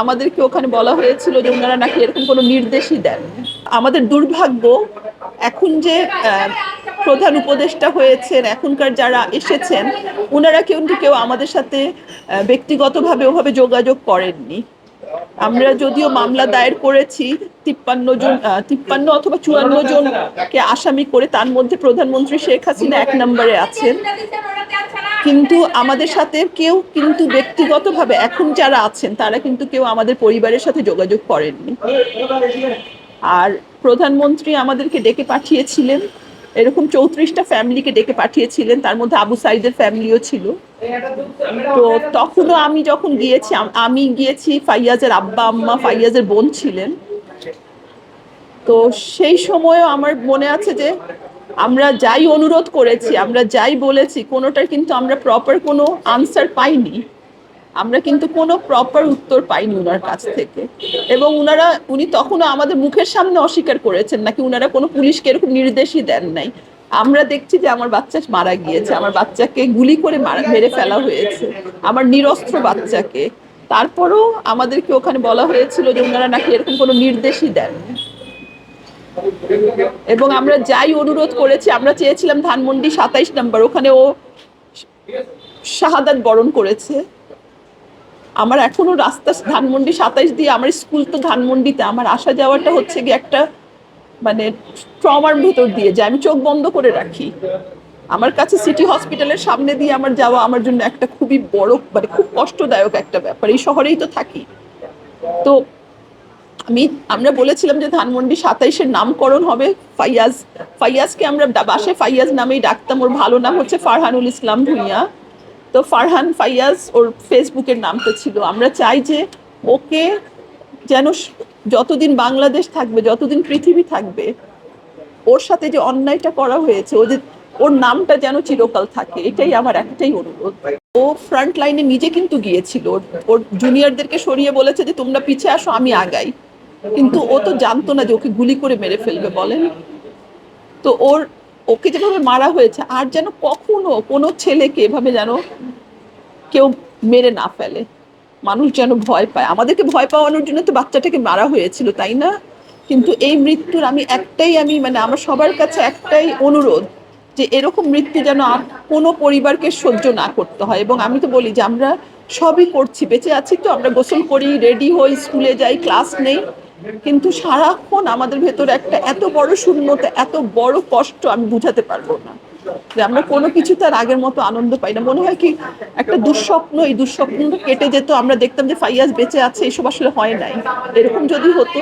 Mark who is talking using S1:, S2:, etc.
S1: আমাদেরকে ওখানে বলা হয়েছিল যে ওনারা নাকি এরকম কোনো নির্দেশই দেন। আমাদের দুর্ভাগ্য এখন যে প্রধান উপদেষ্টা হয়েছেন, এখনকার যারা এসেছেন, ওনারা কিন্তু কেউ আমাদের সাথে ব্যক্তিগতভাবে ওভাবে যোগাযোগ করেননি। আমরা যদিও মামলা দায়ের করেছি, তিপ্পান্ন জন তিপ্পান্ন অথবা চুয়ান্ন জনকে আসামি করে, তার মধ্যে প্রধানমন্ত্রী শেখ হাসিনা এক নম্বরে আছেন। কিন্তু আমাদের সাথে কেউ কিন্তু ব্যক্তিগতভাবে এখন যারা আছেন, তারা কিন্তু কেউ আমাদের পরিবারের সাথে যোগাযোগ করেননি। আর প্রধানমন্ত্রী আমাদেরকে ডেকে পাঠিয়েছিলেন, এরকম চৌত্রিশটা ফ্যামিলিকে ডেকে পাঠিয়েছিলেন, তার মধ্যে আবু সাইদের ফ্যামিলিও ছিল। তো তখনও আমি যখন গিয়েছি, আমি গিয়েছি, ফাইয়াজের আব্বা, আম্মা, ফাইয়াজের বোন ছিলেন। তো সেই সময়ও আমার মনে আছে যে আমরা যাই অনুরোধ করেছি, আমরা যাই বলেছি, কোনোটার কিন্তু আমরা প্রপার কোনো আনসার পাইনি। আমরা কিন্তু কোনো প্রপার উত্তর পাইনি ওনার কাছ থেকে। এবং ওনারা উনি তখনও আমাদের মুখের সামনে অস্বীকার করেছেন, নাকি ওনারা কোনো পুলিশকে এরকম নির্দেশই দেন নাই। আমরা দেখছি যে আমার বাচ্চা মারা গিয়েছে, আমার বাচ্চাকে গুলি করে মারা ফেলা হয়েছে। আমার নিরস্ত্র বাচ্চাকে। তারপরও আমাদেরকে ওখানে বলা হয়েছিল যে ওনারা নাকি এরকম কোনো নির্দেশই দেন এবং আমরা যাই অনুরোধ করেছি, আমরা চেয়েছিলাম ধানমন্ডি সাতাইশ নাম্বার, ওখানে ও শাহাদাত বরণ করেছে। আমার এখনও রাস্তা ধানমন্ডি সাতাইশ দিয়ে, আমার স্কুল তো ধানমন্ডিতে, আমার আসা যাওয়াটা হচ্ছে গিয়ে একটা মানে ট্রমার ভেতর দিয়ে যায়, আমি চোখ বন্ধ করে রাখি। আমার কাছে সিটি হসপিটালের সামনে দিয়ে আমার যাওয়া আমার জন্য একটা খুবই বড় মানে খুব কষ্টদায়ক একটা ব্যাপার, এই শহরেই তো থাকি। তো আমি, আমরা বলেছিলাম যে ধানমন্ডি সাতাইশের নামকরণ হবে ফাইয়াজ, ফাইয়াজকে আমরা বাসে ফাইয়াজ নামেই ডাকতাম, ওর ভালো নাম হচ্ছে ফারহানুল ইসলাম ভুঁইয়া। তো ফারহান ফাইয়াজ ওর ফেসবুকের নামটা ছিল। আমরা চাই যে ওকে যেন যতদিন বাংলাদেশ থাকবে, যতদিন পৃথিবী থাকবে, ওর সাথে যে অন্যায়টা করা হয়েছে, ও যে, ওর নামটা যেন চিরকাল থাকে, এটাই আমার একটাই অনুরোধ। ও ফ্রন্ট লাইনে নিজে কিন্তু গিয়েছিল। ওর- জুনিয়রদেরকে সরিয়ে বলেছে যে তোমরা পিছে আসো, আমি আগাই। কিন্তু ও তো জানতো না যে ওকে গুলি করে মেরে ফেলবে, বলেন। তো ওর, ওকে যেভাবে মারা হয়েছে, আর যেন কখনো কোনো ছেলেকে এভাবে যেন কেউ মেরে না ফেলে। মানুষ যেন ভয় পায়। আমাদেরকে ভয় পাওয়ানোর জন্য তো বাচ্চাটাকে মারা হয়েছিল, তাই না? কিন্তু এই মৃত্যুর আমি একটাই আমি মানে আমার সবার কাছে একটাই অনুরোধ যে এরকম মৃত্যু যেন কোনো পরিবারকে সহ্য না করতে হয়। এবং আমি তো বলি যে আমরা সবই করছি, বেঁচে আছি তো, আমরা গোসল করি, রেডি হই, স্কুলে যাই, ক্লাস নেই। কিন্তু সারাক্ষণ আমাদের ভেতরে একটা এত বড় শূন্যতা, এত বড় কষ্ট আমি বুঝাতে পারব না। যে আমরা কোনো কিছু তার আগের মতো আনন্দ পাই না। মনে হয় কি একটা দুঃস্বপ্ন, এই দুঃস্বপ্ন কেটে যেত। আমরা দেখতাম যে ফাইয়াজ বেঁচে আছে, এসব আসলে হয় নাই। এরকম যদি হতো